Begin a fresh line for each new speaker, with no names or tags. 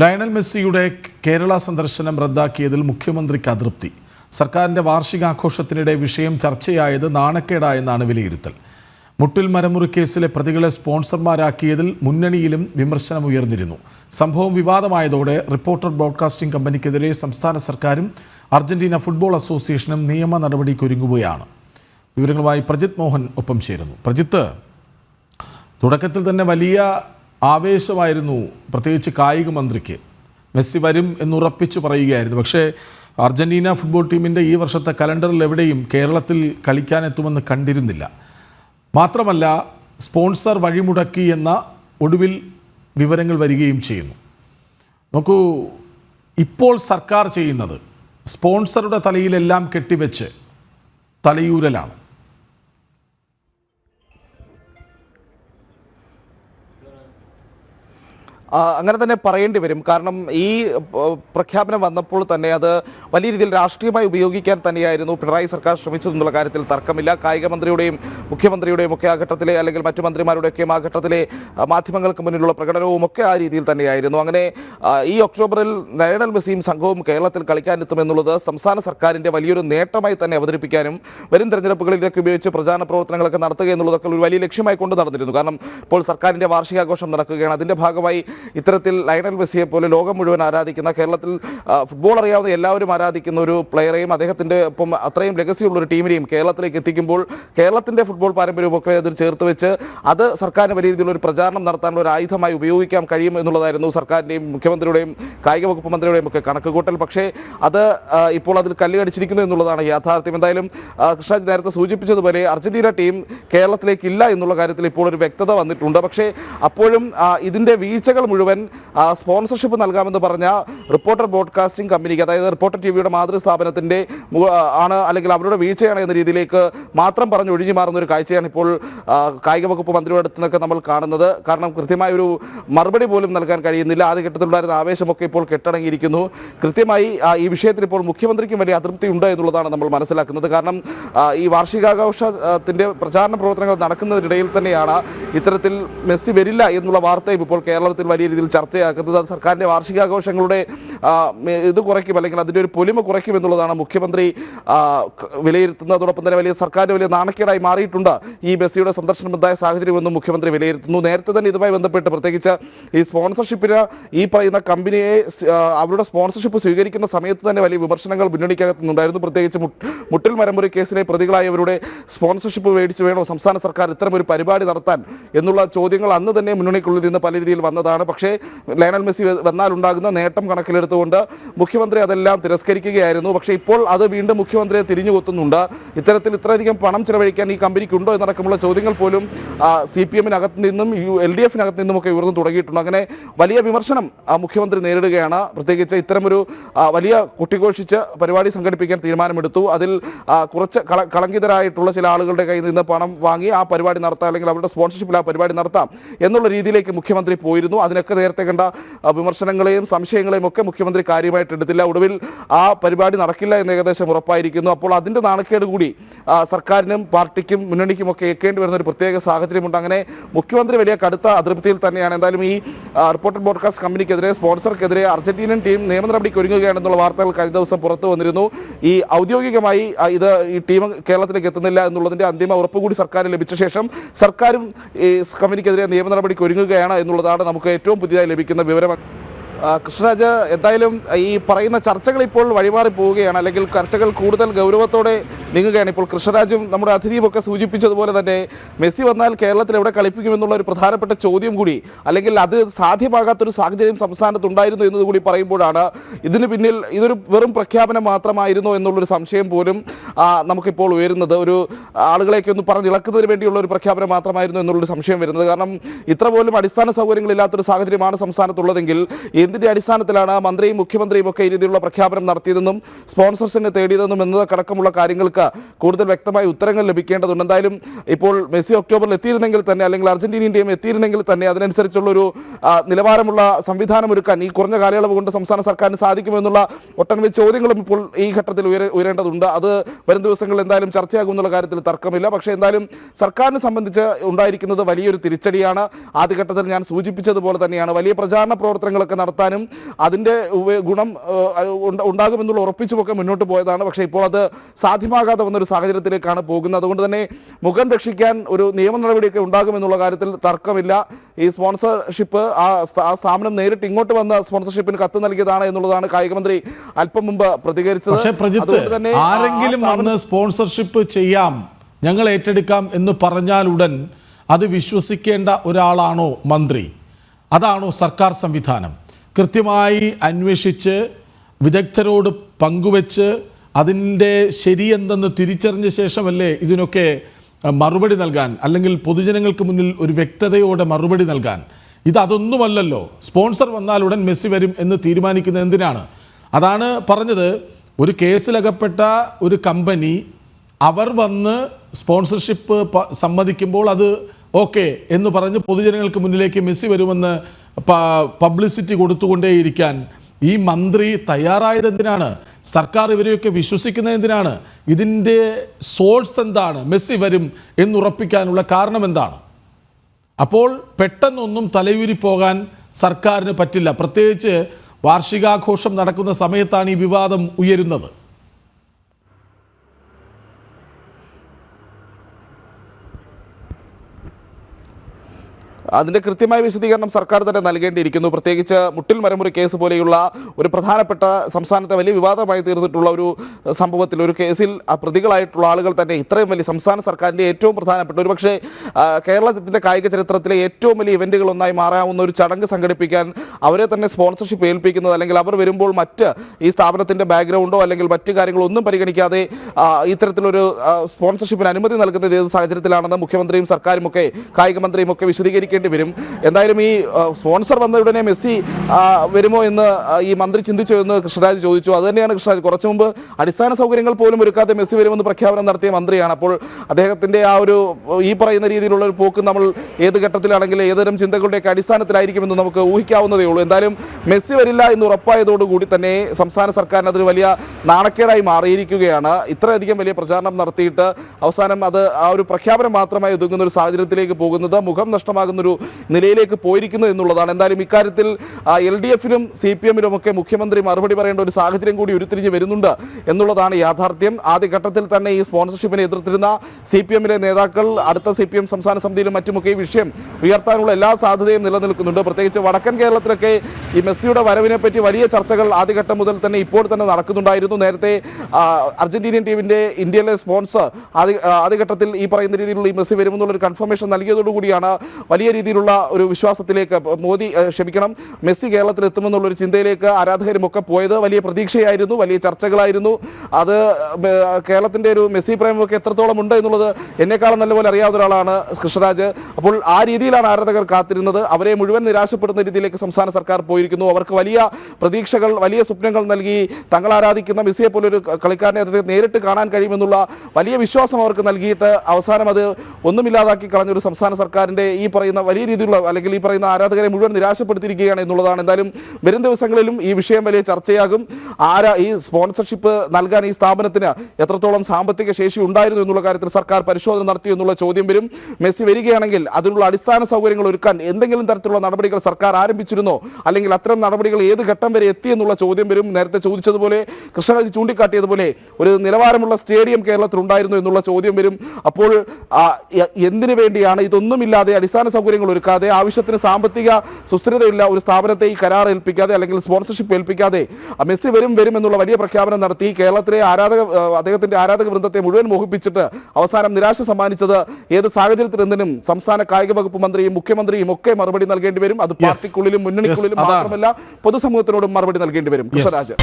Lionel മെസ്സിയുടെ കേരള സന്ദർശനം റദ്ദാക്കിയതിൽ മുഖ്യമന്ത്രിക്ക് അതൃപ്തി. സർക്കാരിന്റെ വാർഷികാഘോഷത്തിനിടെ വിഷയം ചർച്ചയായത് നാണക്കേടായെന്നാണ് വിലയിരുത്തൽ. മുട്ടിൽ മരമുറി കേസിലെ പ്രതികളെ സ്പോൺസർമാരാക്കിയതിൽ മുന്നണിയിലും വിമർശനം ഉയർന്നിരുന്നു. സംഭവം വിവാദമായതോടെ റിപ്പോർട്ടർ ബ്രോഡ്കാസ്റ്റിംഗ് കമ്പനിക്കെതിരെ സംസ്ഥാന സർക്കാരും അർജന്റീന ഫുട്ബോൾ അസോസിയേഷനും നിയമ നടപടിക്കൊരുങ്ങുകയാണ്. വിവരങ്ങളുമായി പ്രജിത് മോഹൻ ഒപ്പം ചേരുന്നു. പ്രജിത്ത് തുടക്കത്തിൽ തന്നെ വലിയ ആവേശമായിരുന്നു പ്രത്യേകിച്ച് കായിക മന്ത്രിക്ക്. മെസ്സി വരും എന്നുറപ്പിച്ചു പറയുകയായിരുന്നു. പക്ഷേ അർജന്റീന ഫുട്ബോൾ ടീമിന്റെ ഈ വർഷത്തെ കലണ്ടറിൽ എവിടെയും കേരളത്തിൽ കളിക്കാനെത്തുമെന്ന് കണ്ടിരുന്നില്ല. മാത്രമല്ല സ്പോൺസർ വഴിമുടക്കി എന്ന ഒടുവിൽ വിവരങ്ങൾ വരികയും ചെയ്യുന്നു. നോക്കൂ ഇപ്പോൾ സർക്കാർ ചെയ്യുന്നത് സ്പോൺസറുടെ തലയിലെല്ലാം കെട്ടിവെച്ച് തലയൂരലാണ്.
അങ്ങനെ തന്നെ പറയേണ്ടി വരും. കാരണം ഈ പ്രഖ്യാപനം വന്നപ്പോൾ തന്നെ അത് വലിയ രീതിയിൽ രാഷ്ട്രീയമായി ഉപയോഗിക്കാൻ തന്നെയായിരുന്നു. പിണറായി സർക്കാർ ശ്രമിച്ചതെന്നുള്ള കാര്യത്തിൽ തർക്കമില്ല. കായിക മന്ത്രിയുടെയും മുഖ്യമന്ത്രിയുടെയും ഒക്കെ ആ ഘട്ടത്തിലെ അല്ലെങ്കിൽ മറ്റു മന്ത്രിമാരുടെയൊക്കെയും ആ ഘട്ടത്തിലെ മാധ്യമങ്ങൾക്ക് മുന്നിലുള്ള പ്രകടനവും ഒക്കെ ആ രീതിയിൽ തന്നെയായിരുന്നു. അങ്ങനെ ഈ ഒക്ടോബറിൽ നയണൽ മെസ്സിയും സംഘവും കേരളത്തിൽ കളിക്കാനെത്തുമെന്നുള്ളത് സംസ്ഥാന സർക്കാരിന്റെ വലിയൊരു നേട്ടമായി തന്നെ അവതരിപ്പിക്കാനും വരും തെരഞ്ഞെടുപ്പുകളിലേക്ക് ഉപയോഗിച്ച് പ്രചാരണ പ്രവർത്തനങ്ങളൊക്കെ നടത്തുക എന്നുള്ളതൊക്കെ ഒരു വലിയ ലക്ഷ്യമായി കൊണ്ട് നടന്നിരുന്നു. കാരണം ഇപ്പോൾ സർക്കാരിന്റെ വാർഷികാഘോഷം നടക്കുകയാണ്. അതിന്റെ ഭാഗമായി ഇത്തരത്തിൽ ലൈനൽ മെസ്സിയെ പോലെ ലോകം മുഴുവൻ ആരാധിക്കുന്ന കേരളത്തിൽ ഫുട്ബോൾ അറിയാവുന്ന എല്ലാവരും ആരാധിക്കുന്ന ഒരു പ്ലെയറെയും അദ്ദേഹത്തിന്റെ ഒപ്പം അത്രയും ലെഗസിയുള്ള ഒരു ടീമിനെയും കേരളത്തിലേക്ക് എത്തിക്കുമ്പോൾ കേരളത്തിന്റെ ഫുട്ബോൾ പാരമ്പര്യമൊക്കെ അതിൽ ചേർത്ത് വെച്ച് അത് സർക്കാരിന് വലിയ രീതിയിലുള്ള ഒരു പ്രചാരണം നടത്താനുള്ള ഒരു ആയുധമായി ഉപയോഗിക്കാൻ കഴിയും എന്നുള്ളതായിരുന്നു സർക്കാരിന്റെയും മുഖ്യമന്ത്രിയുടെയും കായിക വകുപ്പ് മന്ത്രിയുടെയും ഒക്കെ കണക്കുകൂട്ടൽ. പക്ഷേ അത് ഇപ്പോൾ അതിൽ കല്ലുകടിച്ചിരിക്കുന്നു എന്നുള്ളതാണ് യാഥാർത്ഥ്യം. എന്തായാലും കൃഷ്ണജി നേരത്തെ സൂചിപ്പിച്ചതുപോലെ അർജന്റീന ടീം കേരളത്തിലേക്ക് ഇല്ല എന്നുള്ള കാര്യത്തിൽ ഇപ്പോൾ ഒരു വ്യക്തത വന്നിട്ടുണ്ട്. പക്ഷേ അപ്പോഴും ഇതിന്റെ വീഴ്ചകൾ മുഴുവൻ സ്പോൺസർഷിപ്പ് നൽകാമെന്ന് പറഞ്ഞ റിപ്പോർട്ടർ ബ്രോഡ്കാസ്റ്റിംഗ് കമ്പനിക്ക് അതായത് റിപ്പോർട്ടർ ടി വിയുടെ മാതൃ സ്ഥാപനത്തിന്റെ ആണ് അല്ലെങ്കിൽ അവരുടെ വീഴ്ചയാണ് എന്ന രീതിയിലേക്ക് മാത്രം പറഞ്ഞ് ഒഴിഞ്ഞു മാറുന്ന ഒരു കാഴ്ചയാണ് ഇപ്പോൾ കായിക വകുപ്പ് മന്ത്രിയുടെ അടുത്ത് നിന്നൊക്കെ നമ്മൾ കാണുന്നത്. കാരണം കൃത്യമായ ഒരു മറുപടി പോലും നൽകാൻ കഴിയുന്നില്ല. ആദ്യഘട്ടത്തിലുണ്ടായിരുന്ന ആവേശമൊക്കെ ഇപ്പോൾ കെട്ടടങ്ങിയിരിക്കുന്നു. കൃത്യമായി ഈ വിഷയത്തിൽ ഇപ്പോൾ മുഖ്യമന്ത്രിക്കും വലിയ അതൃപ്തി ഉണ്ട് എന്നുള്ളതാണ് നമ്മൾ മനസ്സിലാക്കുന്നത്. കാരണം ഈ വാർഷികാഘോഷത്തിന്റെ പ്രചാരണ പ്രവർത്തനങ്ങൾ നടക്കുന്നതിനിടയിൽ തന്നെയാണ് ഇത്തരത്തിൽ മെസ്സി വരില്ല എന്നുള്ള വാർത്തയും ഇപ്പോൾ കേരളത്തിൽ വലിയ രീതിയിൽ ചർച്ചയാക്കുന്നത് അത് സർക്കാരിന്റെ വാർഷികാഘോഷങ്ങളുടെ ഇത് കുറയ്ക്കും അല്ലെങ്കിൽ അതിന്റെ ഒരു പൊലിമ കുറയ്ക്കും എന്നുള്ളതാണ് മുഖ്യമന്ത്രി ആ, ക- വിലയിരുത്തുന്നത്. അതോടൊപ്പം തന്നെ വലിയ സർക്കാരിന് വലിയ നാണക്കേടായി മാറിയിട്ടുണ്ട് ഈ മെസ്സിയുടെ സന്ദർശനം എന്തായ സാഹചര്യമെന്നും മുഖ്യമന്ത്രി വിലയിരുത്തുന്നു. നേരത്തെ തന്നെ ഇതുമായി ബന്ധപ്പെട്ട് പ്രത്യേകിച്ച് ഈ സ്പോൺസർഷിപ്പിന് ഈ പറയുന്ന കമ്പനിയെ അവരുടെ സ്പോൺസർഷിപ്പ് സ്വീകരിക്കുന്ന സമയത്ത് തന്നെ വലിയ വിമർശനങ്ങൾ മുന്നണിക്കകത്തുനിന്നുണ്ടായിരുന്നു. പ്രത്യേകിച്ച് മുട്ട്- മുട്ടിൽ മരമുറി കേസിലെ പ്രതികളായവരുടെ സ്പോൺസർഷിപ്പ് മേടിച്ച് വേണോ സംസ്ഥാന സർക്കാർ ഇത്തരം ഒരു പരിപാടി നടത്താൻ എന്നുള്ള ചോദ്യങ്ങൾ അന്ന് തന്നെ മുന്നണിക്കുള്ളിൽ നിന്ന് പല രീതിയിൽ വന്നതാണ്. പക്ഷേ ലയണൽ മെസ്സി വന്നാലുണ്ടാകുന്ന നേട്ടം കണക്കിലെടുത്തുകൊണ്ട് മുഖ്യമന്ത്രി അതെല്ലാം തിരസ്കരിക്കുകയായിരുന്നു. പക്ഷേ ഇപ്പോൾ അത് വീണ്ടും മുഖ്യമന്ത്രിയെ തിരിഞ്ഞു കൊത്തുന്നുണ്ട്. ഇത്തരത്തിൽ ഇത്രയധികം പണം ചെലവഴിക്കാൻ ഈ കമ്പനിക്കുണ്ടോ എന്നടക്കമുള്ള ചോദ്യങ്ങൾ പോലും സി പി എമ്മിനകത്ത് നിന്നും യു എൽ ഡി എഫിനകത്ത് നിന്നും ഒക്കെ ഉയർന്നു തുടങ്ങിയിട്ടുണ്ട്. അങ്ങനെ വലിയ വിമർശനം മുഖ്യമന്ത്രി നേരിടുകയാണ്. പ്രത്യേകിച്ച് ഇത്തരമൊരു വലിയ കുട്ടിഘോഷിച്ച് പരിപാടി സംഘടിപ്പിക്കാൻ തീരുമാനമെടുത്തു. അതിൽ കുറച്ച് കള കളങ്കിതരായിട്ടുള്ള ചില ആളുകളുടെ കയ്യിൽ നിന്ന് പണം വാങ്ങി ആ പരിപാടി നടത്താം അല്ലെങ്കിൽ അവരുടെ സ്പോൺസർഷിപ്പിൽ ആ പരിപാടി നടത്താം എന്നുള്ള രീതിയിലേക്ക് മുഖ്യമന്ത്രി പോയിരുന്നു. അതിനൊക്കെ നേരത്തെ കണ്ട വിമർശനങ്ങളെയും സംശയങ്ങളെയും ഒക്കെ മുഖ്യമന്ത്രി കാര്യമായിട്ട് എടുത്തില്ല. ഒടുവിൽ ആ പരിപാടി നടക്കില്ല എന്ന് ഏകദേശം ഉറപ്പായിരിക്കുന്നു. അപ്പോൾ അതിന്റെ നാണക്കേട് കൂടി സർക്കാരിനും പാർട്ടിക്കും മുന്നണിക്കും ഒക്കെ ഏൽക്കേണ്ടി വരുന്ന ഒരു പ്രത്യേക സാഹചര്യമുണ്ട്. അങ്ങനെ മുഖ്യമന്ത്രി വലിയ കടുത്ത അതൃപ്തിയിൽ തന്നെയാണ്. എന്തായാലും ഈ റിപ്പോർട്ടഡ് ബ്രോഡ്കാസ്റ്റ് കമ്പനിക്കെതിരെ സ്പോൺസർക്കെതിരെ അർജന്റീനൻ ടീം നിയമ നടപടിക്ക് ഒരുങ്ങുകയാണെന്നുള്ള വാർത്തകൾ കഴിഞ്ഞ ദിവസം പുറത്തു വന്നിരുന്നു. ഈ ഔദ്യോഗികമായി ഇത് ഈ ടീം കേരളത്തിലേക്ക് എത്തുന്നില്ല എന്നുള്ളതിന്റെ അന്തിമ ഉറപ്പ് കൂടി സർക്കാർ ലഭിച്ച ശേഷം സർക്കാരും ഈ കമ്പനിക്കെതിരെ നിയമ നടപടിക്ക് ഒരുങ്ങുകയാണ് എന്നുള്ളതാണ് നമുക്ക് ഏറ്റവും പുതിയതായി ലഭിക്കുന്ന വിവരം കൃഷ്ണരാജ് എന്തായാലും ഈ പറയുന്ന ചർച്ചകൾ ഇപ്പോൾ വഴിമാറി പോവുകയാണ്. അല്ലെങ്കിൽ ചർച്ചകൾ കൂടുതൽ ഗൗരവത്തോടെ നീങ്ങുകയാണ്. ഇപ്പോൾ കൃഷ്ണരാജും നമ്മുടെ അതിഥിയും ഒക്കെ സൂചിപ്പിച്ചതുപോലെ തന്നെ മെസ്സി വന്നാൽ കേരളത്തിൽ എവിടെ കളിപ്പിക്കുമെന്നുള്ള ഒരു പ്രധാനപ്പെട്ട ചോദ്യം കൂടി അല്ലെങ്കിൽ അത് സാധ്യമാകാത്തൊരു സാഹചര്യം സംസ്ഥാനത്ത് ഉണ്ടായിരുന്നു എന്നതുകൂടി പറയുമ്പോഴാണ് ഇതിന് പിന്നിൽ ഇതൊരു വെറും പ്രഖ്യാപനം മാത്രമായിരുന്നോ എന്നുള്ളൊരു സംശയം പോലും നമുക്കിപ്പോൾ ഉയരുന്നത്. ഒരു ആളുകളെയൊക്കെ ഒന്ന് പറഞ്ഞിളക്കുന്നതിന് വേണ്ടിയുള്ള ഒരു പ്രഖ്യാപനം മാത്രമായിരുന്നു എന്നുള്ളൊരു സംശയം വരുന്നത്. കാരണം ഇത്ര പോലും അടിസ്ഥാന സൗകര്യങ്ങളില്ലാത്തൊരു സാഹചര്യമാണ് സംസ്ഥാനത്തുള്ളതെങ്കിൽ എന്തിന്റെ അടിസ്ഥാനത്തിലാണ് മന്ത്രിയും മുഖ്യമന്ത്രിയും ഒക്കെ ഈ രീതിയിലുള്ള പ്രഖ്യാപനം നടത്തിയതെന്നും സ്പോൺസേഴ്സിനെ തേടിയതെന്നും എന്നതടക്കമുള്ള കാര്യങ്ങൾക്ക് കൂടുതൽ വ്യക്തമായ ഉത്തരങ്ങൾ ലഭിക്കേണ്ടതുണ്ട്. എന്തായാലും ഇപ്പോൾ മെസ്സി ഒക്ടോബറിൽ എത്തിയിരുന്നെങ്കിൽ തന്നെ അല്ലെങ്കിൽ അർജന്റീനയും എത്തിയിരുന്നെങ്കിൽ തന്നെ അതിനനുസരിച്ചുള്ള ഒരു നിലവാരമുള്ള സംവിധാനം ഒരുക്കാൻ ഈ കുറഞ്ഞ കാലയളവ് കൊണ്ട് സംസ്ഥാന സർക്കാരിന് സാധിക്കുമെന്നുള്ള ഒട്ടനവധി ചോദ്യങ്ങളും ഇപ്പോൾ ഈ ഘട്ടത്തിൽ ഉയരേണ്ടതുണ്ട്. അത് വരും ദിവസങ്ങളിൽ എന്തായാലും ചർച്ചയാകുമെന്നുള്ള കാര്യത്തിൽ തർക്കമില്ല. പക്ഷേ എന്തായാലും സർക്കാരിനെ സംബന്ധിച്ച് ഉണ്ടായിരിക്കുന്നത് വലിയൊരു തിരിച്ചടിയാണ്. ആദ്യഘട്ടത്തിൽ ഞാൻ സൂചിപ്പിച്ചതുപോലെ തന്നെയാണ്. വലിയ പ്രചാരണ പ്രവർത്തനങ്ങളൊക്കെ നടത്താനും അതിന്റെ ഗുണം ഉണ്ടാകുമെന്നുള്ള ഉറപ്പിച്ചുമൊക്കെ മുന്നോട്ട് പോയതാണ്. പക്ഷേ ഇപ്പോൾ അത് സാധ്യമാകാതെ വന്നൊരു സാഹചര്യത്തിലേക്കാണ് പോകുന്നത്. അതുകൊണ്ട് തന്നെ മുഖം രക്ഷിക്കാൻ ഒരു നിയമ നടപടിയൊക്കെ ഉണ്ടാകുമെന്നുള്ള കാര്യത്തിൽ തർക്കമില്ല. ഈ സ്പോൺസർഷിപ്പ് ആ സ്ഥാപനം നേരിട്ട് ഇങ്ങോട്ട് വന്ന സ്പോൺസർഷിപ്പിന് കത്ത് നൽകിയതാണ് എന്നുള്ളതാണ് കായികമന്ത്രി അല്പം മുമ്പ് പ്രതികരിച്ചത്.
പക്ഷേ പ്രജിത്ത് ആരെങ്കിലും വന്ന് സ്പോൺസർഷിപ്പ് ചെയ്യാം ഞങ്ങൾ ഏറ്റെടുക്കാം എന്ന് പറഞ്ഞാലുടൻ അത് വിശ്വസിക്കേണ്ട ഒരാളാണോ മന്ത്രി? അതാണോ സർക്കാർ സംവിധാനം? കൃത്യമായി അന്വേഷിച്ച് വിദഗ്ധരോട് പങ്കുവെച്ച് അതിന്റെ ശരിയെന്തെന്ന് തിരിച്ചറിഞ്ഞ ശേഷമല്ലേ ഇതിനൊക്കെ മറുപടി നൽകാൻ അല്ലെങ്കിൽ പൊതുജനങ്ങൾക്ക് മുന്നിൽ ഒരു വ്യക്തതയോടെ മറുപടി നൽകാൻ. ഇത് അതൊന്നുമല്ലല്ലോ. സ്പോൺസർ വന്നാൽ ഉടൻ മെസ്സി വരും എന്ന് തീരുമാനിക്കുന്നത് എന്തിനാണ്? അതാണ് പറഞ്ഞത്. ഒരു കേസിലകപ്പെട്ട ഒരു കമ്പനി അവർ വന്ന് സ്പോൺസർഷിപ്പ് സമ്മതിക്കുമ്പോൾ അത് ഓക്കെ എന്ന് പറഞ്ഞ് പൊതുജനങ്ങൾക്ക് മുന്നിലേക്ക് മെസ്സി വരുമെന്ന് പബ്ലിസിറ്റി കൊടുത്തുകൊണ്ടേയിരിക്കാൻ ഈ മന്ത്രി തയ്യാറായത് എന്തിനാണ് സർക്കാർ ഇവരെയൊക്കെ വിശ്വസിക്കുന്നത് എന്തിനാണ്? ഇതിന്റെ സോഴ്സ് എന്താണ്? മെസ്സി വരും എന്നുറപ്പിക്കാനുള്ള കാരണം എന്താണ്? അപ്പോൾ പെട്ടെന്നൊന്നും തലയൂരി പോകാൻ സർക്കാരിന് പറ്റില്ല. പ്രത്യേകിച്ച് വാർഷികാഘോഷം നടക്കുന്ന സമയത്താണ് ഈ വിവാദം ഉയരുന്നത്.
അതിന്റെ കൃത്യമായ വിശദീകരണം സർക്കാർ തന്നെ നൽകേണ്ടിയിരിക്കുന്നു. പ്രത്യേകിച്ച് മുട്ടിൽ മരമുറി കേസ് പോലെയുള്ള ഒരു പ്രധാനപ്പെട്ട സംസ്ഥാനത്തെ വലിയ വിവാദമായി തീർന്നിട്ടുള്ള ഒരു സംഭവത്തിൽ ഒരു കേസിൽ പ്രതികളായിട്ടുള്ള ആളുകൾ തന്നെ ഇത്രയും വലിയ സംസ്ഥാന സർക്കാരിന്റെ ഏറ്റവും പ്രധാനപ്പെട്ട ഒരു പക്ഷേ കേരളത്തിന്റെ കായിക ചരിത്രത്തിലെ ഏറ്റവും വലിയ ഇവന്റുകൾ ഒന്നായി മാറാവുന്ന ഒരു ചടങ്ങ് സംഘടിപ്പിക്കാൻ അവരെ തന്നെ സ്പോൺസർഷിപ്പ് ഏൽപ്പിക്കുന്നത് അല്ലെങ്കിൽ അവർ വരുമ്പോൾ മറ്റ് ഈ സ്ഥാപനത്തിന്റെ ബാക്ക്ഗ്രൗണ്ടോ അല്ലെങ്കിൽ മറ്റു കാര്യങ്ങളോ ഒന്നും പരിഗണിക്കാതെ ഇത്തരത്തിലൊരു സ്പോൺസർഷിപ്പിന് അനുമതി നൽകുന്നത് സാഹചര്യത്തിലാണെന്ന് മുഖ്യമന്ത്രിയും സർക്കാരും ഒക്കെ കായിക മന്ത്രിയും ഒക്കെ വിശദീകരിക്കേണ്ടി വരും. എന്തായാലും ഈ സ്പോൺസർ വന്ന ഉടനെ മെസ്സി വരുമോ എന്ന് ഈ മന്ത്രി ചിന്തിച്ചു എന്ന് കൃഷ്ണരാജ് ചോദിച്ചു. അത് തന്നെയാണ് കൃഷ്ണരാജ്. കുറച്ചു മുമ്പ് അടിസ്ഥാന സൗകര്യങ്ങൾ പോലും ഒരുക്കാതെ മെസ്സി വരുമെന്ന് പ്രഖ്യാപനം നടത്തിയ മന്ത്രിയാണ്. അപ്പോൾ അദ്ദേഹത്തിന്റെ ആ ഒരു ഈ പറയുന്ന രീതിയിലുള്ള ഒരു പോക്ക് നമ്മൾ ഏത് ഘട്ടത്തിലാണെങ്കിലും ഏതൊരു ചിന്തകളുടെയൊക്കെ അടിസ്ഥാനത്തിലായിരിക്കുമെന്ന് നമുക്ക് ഊഹിക്കാവുന്നതേ ഉള്ളൂ. എന്തായാലും മെസ്സി വരില്ല എന്ന് ഉറപ്പായതോടുകൂടി തന്നെ സംസ്ഥാന സർക്കാരിന് അതൊരു വലിയ നാണക്കേടായി മാറിയിരിക്കുകയാണ്. ഇത്രയധികം വലിയ പ്രചാരണം നടത്തിയിട്ട് അവസാനം അത് ആ ഒരു പ്രഖ്യാപനം മാത്രമായി ഒതുങ്ങുന്ന ഒരു സാഹചര്യത്തിലേക്ക് പോകുന്നത് മുഖം നഷ്ടമാകുന്ന നിലയിലേക്ക് പോയിരിക്കുന്നു എന്നുള്ളതാണ്. എന്തായാലും ഇക്കാര്യത്തിൽ എൽ ഡി എഫിലും സി പി എമ്മിലും ഒക്കെ മുഖ്യമന്ത്രി മറുപടി പറയേണ്ട ഒരു സാഹചര്യം കൂടി ഉരുത്തിരിഞ്ഞ് വരുന്നുണ്ട് എന്നുള്ളതാണ് യാഥാർത്ഥ്യം. ആദ്യഘട്ടത്തിൽ തന്നെ ഈ സ്പോൺസർഷിപ്പിനെ എതിർത്തിരുന്ന സി പി എമ്മിലെ നേതാക്കൾ അടുത്ത സി പി എം സംസ്ഥാന സമിതിയിലും മറ്റുമൊക്കെ ഈ വിഷയം ഉയർത്താനുള്ള എല്ലാ സാധ്യതയും നിലനിൽക്കുന്നുണ്ട്. പ്രത്യേകിച്ച് വടക്കൻ കേരളത്തിലൊക്കെ ഈ മെസ്സിയുടെ വരവിനെ പറ്റി വലിയ ചർച്ചകൾ ആദ്യഘട്ടം മുതൽ തന്നെ ഇപ്പോൾ തന്നെ നടക്കുന്നുണ്ടായിരുന്നു. നേരത്തെ അർജന്റീനിയൻ ടീമിന്റെ ഇന്ത്യയിലെ സ്പോൺസർ ആദ്യ ആദ്യഘട്ടത്തിൽ ഈ പറയുന്ന രീതിയിലുള്ള ഈ മെസ്സി വരുമെന്നുള്ള ഒരു കൺഫർമേഷൻ നൽകിയതോടുകൂടിയാണ് വലിയ രീതിയിലുള്ള ഒരു വിശ്വാസത്തിലേക്ക് മോദി ക്ഷമിക്കണം മെസ്സി കേരളത്തിൽ എത്തുമെന്നുള്ള ഒരു ചിന്തയിലേക്ക് ആരാധകരും ഒക്കെ പോയത് വലിയ പ്രതീക്ഷയായിരുന്നു വലിയ ചർച്ചകളായിരുന്നു. അത് കേരളത്തിന്റെ ഒരു മെസ്സി പ്രേമമൊക്കെ എത്രത്തോളം ഉണ്ട് എന്നുള്ളത് എന്നെക്കാളും നല്ലപോലെ അറിയാവുന്ന ഒരാളാണ് കൃഷ്ണരാജ്. അപ്പോൾ ആ രീതിയിലാണ് ആരാധകർ കാത്തിരുന്നത്. അവരെ മുഴുവൻ നിരാശപ്പെടുന്ന രീതിയിലേക്ക് സംസ്ഥാന സർക്കാർ പോയിരിക്കുന്നു. അവർക്ക് വലിയ പ്രതീക്ഷകൾ വലിയ സ്വപ്നങ്ങൾ നൽകി തങ്ങൾ ആരാധിക്കുന്ന മെസ്സിയെ പോലൊരു കളിക്കാരനെ അദ്ദേഹത്തെ നേരിട്ട് കാണാൻ കഴിയുമെന്നുള്ള വലിയ വിശ്വാസം അവർക്ക് നൽകിയിട്ട് അവസാനം അത് ഒന്നുമില്ലാതാക്കി കളഞ്ഞൊരു സംസ്ഥാന സർക്കാരിന്റെ ഈ പറയുന്ന വലിയ രീതിയിലുള്ള അല്ലെങ്കിൽ ഈ പറയുന്ന ആരാധകരെ മുഴുവൻ നിരാശപ്പെടുത്തിയിരിക്കുകയാണ് എന്നുള്ളതാണ്. എന്തായാലും വരും ദിവസങ്ങളിലും ഈ വിഷയം വലിയ ചർച്ചയാകും. ആരാ ഈ സ്പോൺസർഷിപ്പ് നൽകാൻ ഈ സ്ഥാപനത്തിന് എത്രത്തോളം സാമ്പത്തിക ശേഷി ഉണ്ടായിരുന്നു എന്നുള്ള കാര്യത്തിൽ സർക്കാർ പരിശോധന നടത്തി എന്നുള്ള ചോദ്യം വരും. മെസ്സി വരികയാണെങ്കിൽ അതിനുള്ള അടിസ്ഥാന സൗകര്യങ്ങൾ ഒരുക്കാൻ എന്തെങ്കിലും തരത്തിലുള്ള നടപടികൾ സർക്കാർ ആരംഭിച്ചിരുന്നോ? അല്ലെങ്കിൽ അത്തരം നടപടികൾ ഏത് ഘട്ടം വരെ എത്തി എന്നുള്ള ചോദ്യം വരും. നേരത്തെ ചോദിച്ചതുപോലെ കൃഷ്ണരാജ് ചൂണ്ടിക്കാട്ടിയതുപോലെ ഒരു നിലവാരമുള്ള സ്റ്റേഡിയം കേരളത്തിൽ ഉണ്ടായിരുന്നു എന്നുള്ള ചോദ്യം വരും. അപ്പോൾ എന്തിനു വേണ്ടിയാണ്? ഇതൊന്നുമില്ലാതെ അടിസ്ഥാന സൗകര്യങ്ങൾ ഒരുക്കാതെ ആവശ്യത്തിന് സാമ്പത്തിക സുസ്ഥിരതയുള്ള ഒരു സ്ഥാപനത്തെ ഈ കരാർ ഏൽപ്പിക്കാതെ അല്ലെങ്കിൽ സ്പോൺസർഷിപ്പ് ഏൽപ്പിക്കാതെ. മെസ്സി വരും വരും എന്നുള്ള വലിയ പ്രഖ്യാപനം നടത്തി കേരളത്തിലെ ആരാധക അദ്ദേഹത്തിന്റെ ആരാധക വൃന്ദത്തെ മുഴുവൻ മോഹിപ്പിച്ചിട്ട് അവസാനം നിരാശ സമ്മാനിച്ചത് ഏത് സാഹചര്യത്തിൽ എന്തിനും സംസ്ഥാന കായിക വകുപ്പ് മന്ത്രിയും മുഖ്യമന്ത്രിയും ഒക്കെ മറുപടി നൽകേണ്ടി വരും. അത് പാർട്ടിക്കുള്ളിലും മുന്നണിക്കുള്ളിലും മാത്രമല്ല പൊതുസമൂഹത്തിനോടും മറുപടി നൽകേണ്ടി വരും. കൃഷ്ണരാജ്